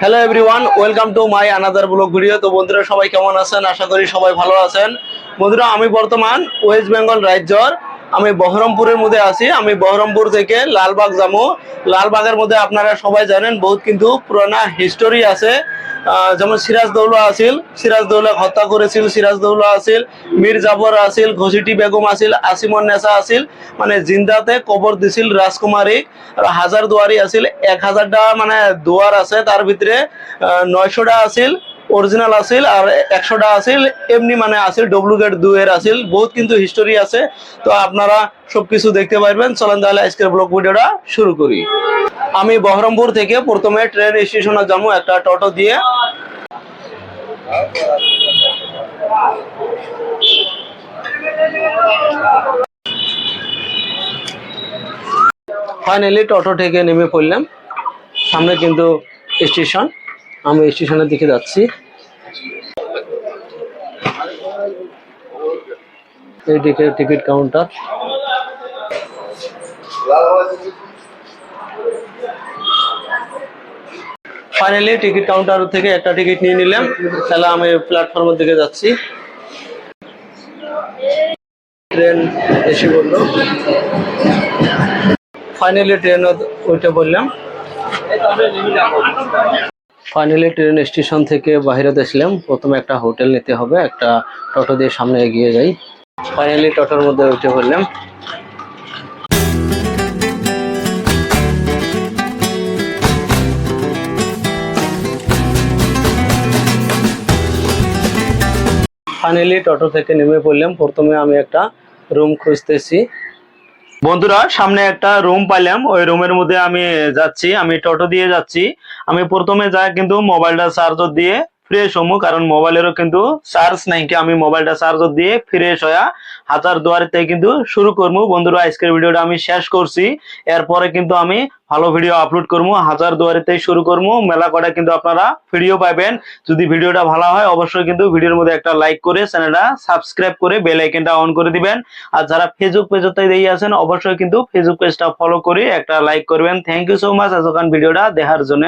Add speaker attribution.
Speaker 1: Hello everyone welcome to my another blog video তো বন্ধুরা, সবাই কেমন আছেন? আশা করি সবাই ভালো আছেন। বন্ধুরা, আমি বর্তমান ওয়েস্ট বেঙ্গল রাজ্যর আমি বহরমপুরের মধ্যে আছি। আমি বহরমপুর থেকে লালবাগ যাব। লালবাগের মধ্যে আপনারা সবাই জানেন, বহুত কিন্তু পুরানা হিস্টোরি আছে। যেমন সিরাজ দৌলা আছিল, সিরাজ দৌলা হত্যা করেছিল, সিরাজ দৌলা আছিল, মীর জাফর আছিল ঘসিটি বেগম আছিল, আসিমন নেসা আছিল মানে জিন্দাতে কবর দিছিল রাজকুমারী। আর হাজার দুয়ারি আছিল, এক হাজারটা মানে দুয়ার আছে, তার ভিতরে নয়শোটা আছিল। অরিজিনাল আছিল আর একশোটা আছিল, এমনি মানে আছিল ডুপ্লিকেট দুয়ের আছিল। বহুত কিন্তু হিস্টোরি আছে। তো আপনারা সবকিছু দেখতে পারবেন। চলেন তাহলে আজকের ব্লগ ভিডিওটা শুরু করি। আমি বহরমপুর থেকে প্রথমে ট্রেন স্টেশনে যাব একটা টোটো দিয়ে। ফাইনালি টোটো থেকে নেমে পড়লাম। সামনে কিন্তু স্টেশন আমি স্টেশনের দিকে যাচ্ছি। এইদিকে ticket counter. Finally ticket counter থেকে একটা টিকিট নিয়ে নিলাম। তাহলে আমি প্ল্যাটফর্মের দিকে যাচ্ছি। ট্রেন এসে বলল। ফাইনালি ট্রেন উঠে বললাম। ফাইনালি ট্রেন স্টেশন থেকে বাইরে আসলাম প্রথমে একটা হোটেল নিতে হবে, একটা টোটো দিয়ে সামনে এগিয়ে যাই। ফাইনালি টোটোর মধ্যে উঠে পড়লাম। ফাইনালি টোটো থেকে নেমে পড়লাম। প্রথমে আমি একটা রুম খুঁজতেছি। বন্ধুরা, সামনে একটা রুম পাইলাম। ওই রুমের মধ্যে আমি যাচ্ছি, আমি টোটো দিয়ে যাচ্ছি। আমি প্রথমে যাই কিন্তু মোবাইলটা চার্জর দিয়ে। ফ্রেশ হমু, কারণ মোবাইলেরও কিন্তু চার্জ নাই কি, আমি মোবাইলটা চার্জার দিয়ে ফ্রেশ হয়ে হাজার দুয়ারিতে কিন্তু শুরু করব বন্ধুরা, আজকের ভিডিওটা আমি শেষ করছি। এরপরে কিন্তু আমি ভালো ভিডিও আপলোড করব হাজার দুয়ারিতে শুরু করব মেলা কটা কিন্তু আপনারা ভিডিও পাবেন। যদি ভিডিওটা ভালো হয়, অবশ্যই কিন্তু ভিডিওর মধ্যে একটা লাইক করে, চ্যানেলটা সাবস্ক্রাইব করে বেল আইকনটা অন করে দিবেন। আর যারা ফেসবুক পেজতে দিয়ে আছেন, অবশ্যই কিন্তু ফেসবুক পেজটা ফলো করে একটা লাইক করবেন। থ্যাংক ইউ সো মাচ এতক্ষণ ভিডিওটা দেখার জন্য।